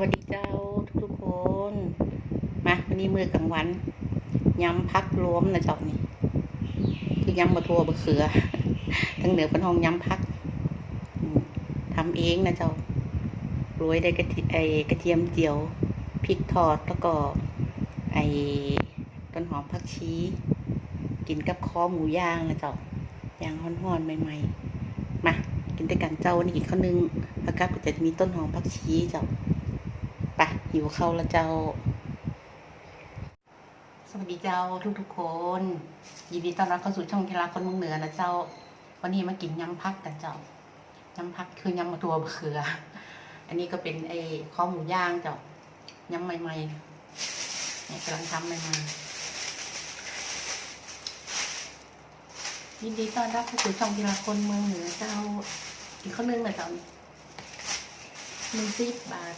วัสดีเจ้าทุกๆคน มาวันนี้มือกลางวันยำพักรวมนะเจ้านี่คือยำบะทัวบะเขือทั้งเหนือเป็นห้องยำพักทำเองนะเจ้าโรยได้กระเทีไอกระเทียมเจียวพริกทอดแล้วก็ไอต้นหอมผักชีกินกับคอหมูย่างนะเจ้าย่างห่อนๆใหม่ๆมากินด้วยกันเจ้าวันนี้อีกข้าวนึงผักกับก็จะมีต้นหอมผักชีเจ้า หิวข้าล้วเจ้า สวัสดีเจ้าทุกๆคน ยินดีต้อนรับเข้าสู่ช่องกีฬาคนเมืองเหนือนะเจ้า วันนี้มากินยำพักกันเจ้ายำพักคือยำมะตัวเขือ อันนี้ก็เป็นไอ้ข้อหมูย่างเจ้ายำใหม่ๆเนี่ยกำลังทำใหม่ๆยินดีต้อนรับเข้าสู่ช่องกีฬาคนเมืองเหนือเจ้าอีกข้อนึงนะเจ้าหนึ่งสิบบาท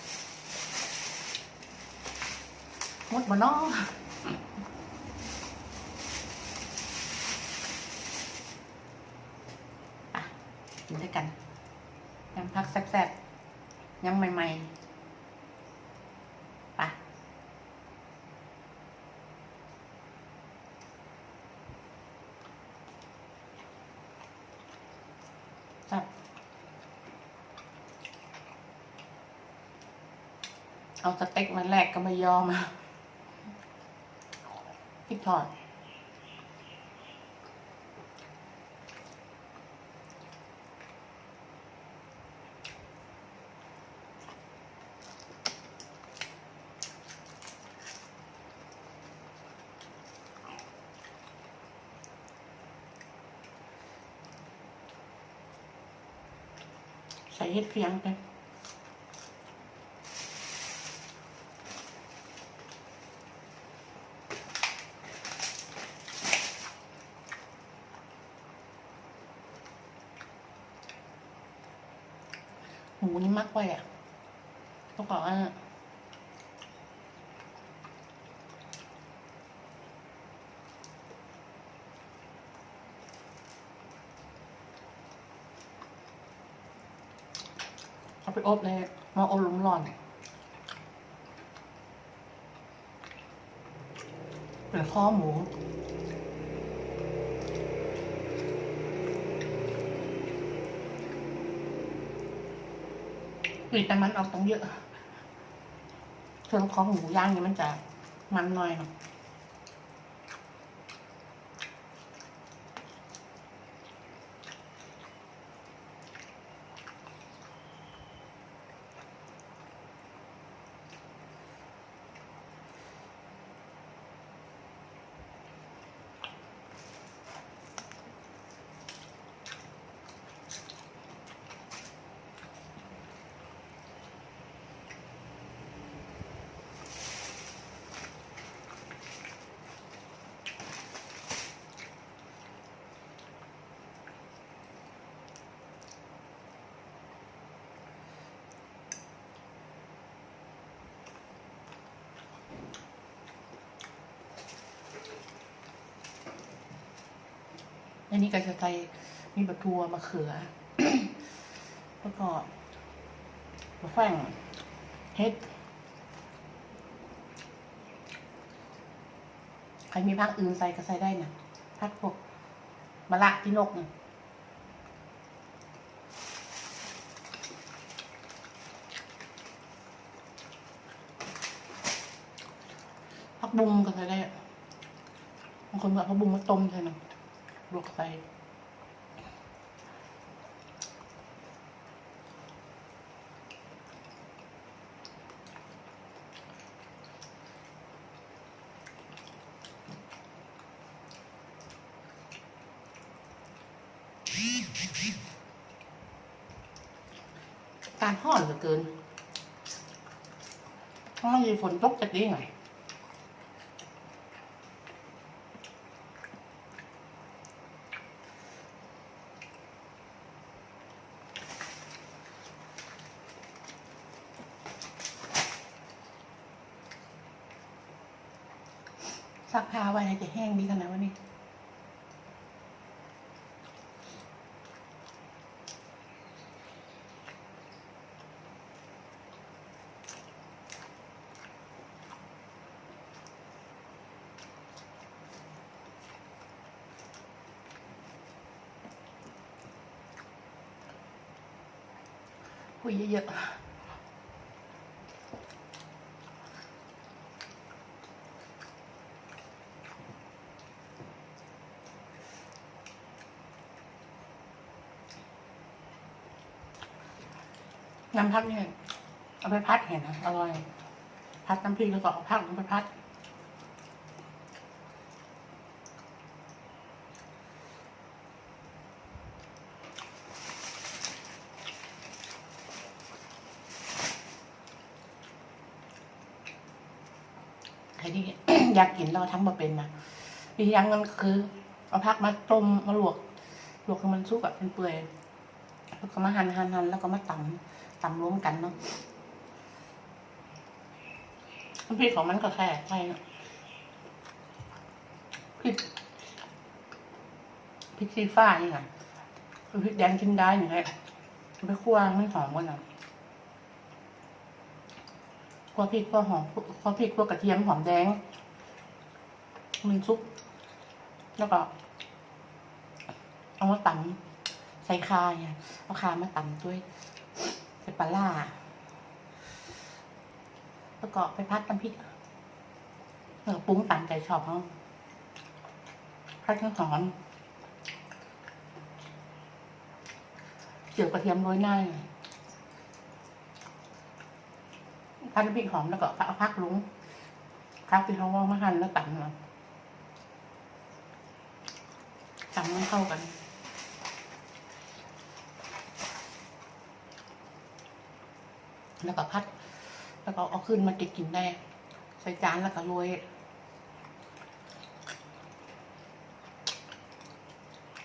มดบ่เนออะกินด้วยกันยำพักแซ่บๆยำใหม่ๆไปแซ่บเอาสเต็กมาแลกก็ไม่ยอมอะ พริกทอดใส่เห็ดเฟียงไปหมูนี่มัก ไว้อะต้องบอกว่าเอาไปอบเลยมาอบลมร้อนเป็นข้อหมู มีแต่มันออกตรงเยอะส่วนของหมูย่างนี่มันจะมันหน่อยเนาะ อันนี้ก็จะใส่มีบะทัวมะเขือ แล้วก็มะแฝงเฮ็ดใครมีภาคอื่นใส่ก็ใส่ได้นะภาคพวกมะละที่นกนะผักบุ้งก็ใส่ได้บางคนเอาผักบุ้งมาต้มใช่ไหม ลวกใส่การห่อนเหลือเกินถ้ามีฝนตกจะดีหน่อย จะแห้งมีขนาดนี้คุยเยอะ น้ำพักเนี่ยเอาไปพัดเห็นนะอร่อย พัดน้ำพริกแล้วก็เอาผักลงไปพัดใครที่อยากกินเราทั้งมาเป็นนะอีกอย่างหนึงคือ เอาผักมาต้มมาลวกลวกให้มันสุกอะเป็นเปื่อย แล้วก็มาหั่นหั่นหั่นแล้วก็มาตำตำรวมกันเนาะน้ำพริกของมันก็แค่ใช่เนาะพริกพริกซีฟ้านี่ค่ะพริกแดงกินได้อยู่ไงเอาไปคั่วให้มันหอมกันนะคั่วพริกคั่วหอมคั่วพริกคั่วกระเทียมหอมแดง มันซุปแล้วก็เอามาตำ ใส่คาเนี่ยเอาคามาตำด้วยใส่ปลาล่าแล้วก็ไปพัดน้ำพริกเออปรุงตามใจชอบเขาพัดทั้งหอมเจียวกระเทียมโรยหน้าพัดน้ำพริกหอมแล้วก็เอาพักลุงพักที่เขาว่ามาหั่นแล้วตำมาตำมันเข้ากัน แล้วก็พัด แล้วก็เอาขึ้นมาเก็บกินได้ ใส่จานแล้วก็โรย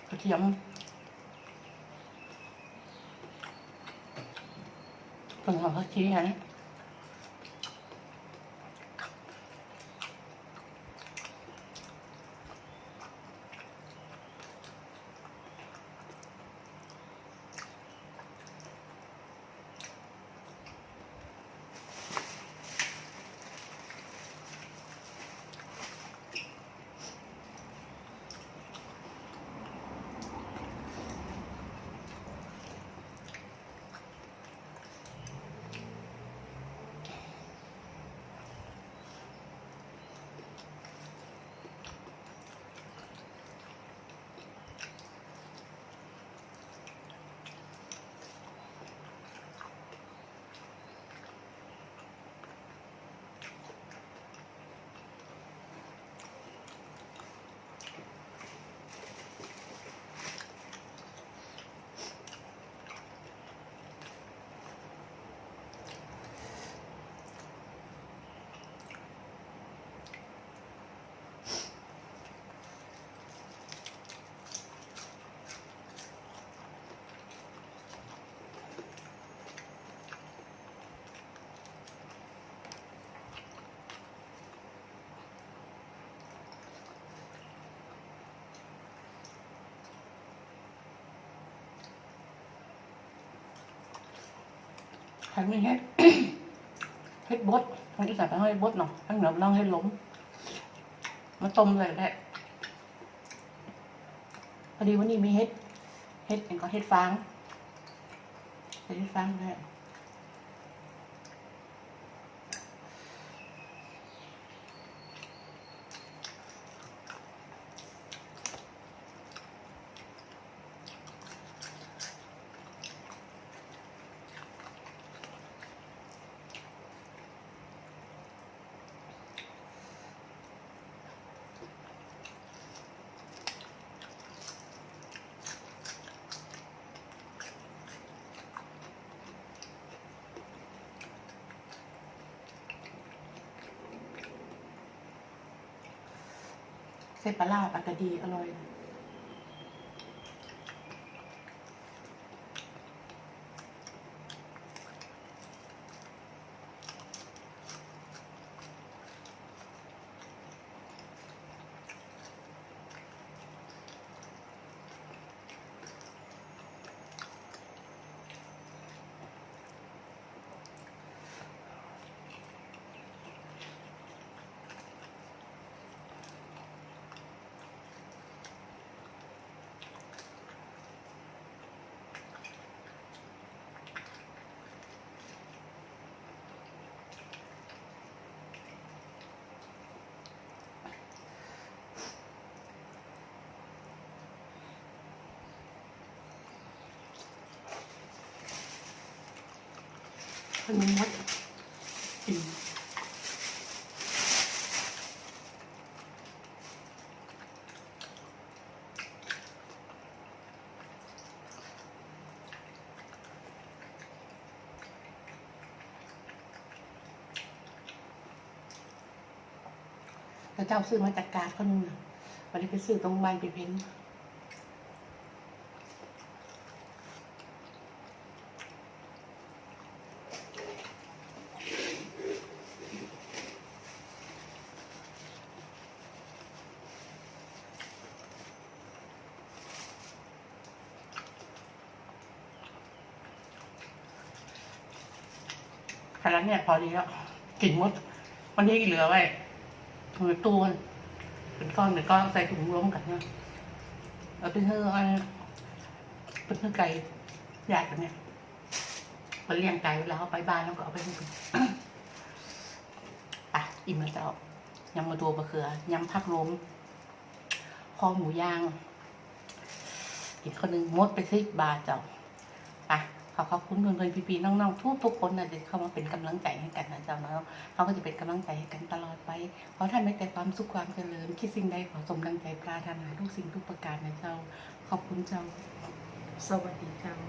กระเทียมผงหอมผักชีนะ ใครไม่เฮ็ดเฮ็ดบดทางอีสานไปให้บดเนาะทางเหนือต้องให้ล้มมาต้มเลยแหละพอดีวันนี้มีเฮ็ด เฮ็ดเองก็เฮ็ดฟางเฮ็ดฟางแหละ เส้นปลาร้าบอากดีอร่อย นมมดกินแล้วเจ้าซื้อมาจากกาดเขานึงน่วันนี้ไปซื้อตรงบ้านไปเพ้น ขนาดเนี่ยพอดีแล้วกลิ่นมดวันนี้เหลือไว้ถุงตู้มันเป็นก้อนเป็นก้อนใส่ถุงรวมกันนะเอาเป็นเฮืออันเป็นเฮือไก่ใหญ่กันเนี่ยมันเลี้ยงไก่เวลาเอาไปบ้านแล้วก็เอาไปให้ดูอะอิ่มแล้วเจ้ายำมาตัวบะเขือยำผักล้มคอหมูย่างอีกคนหนึ่งมดไปสิบบาทเจ้า อขอขอบคุณเพื่อนๆพี่ๆน้องๆทุกทุกคนนะที่เข้ามาเป็นกำลังใจให้กันนะเจ้าเนาะเขาก็จะเป็นกำลังใจให้กันตลอดไปขอท่านไม่แต่ความสุขความเจริญคิดสิ่งใดขอสมดังใจปราถนาทุกสิ่งทุกประการนะเจ้าขอบคุณเจ้า สวัสดีเจ้า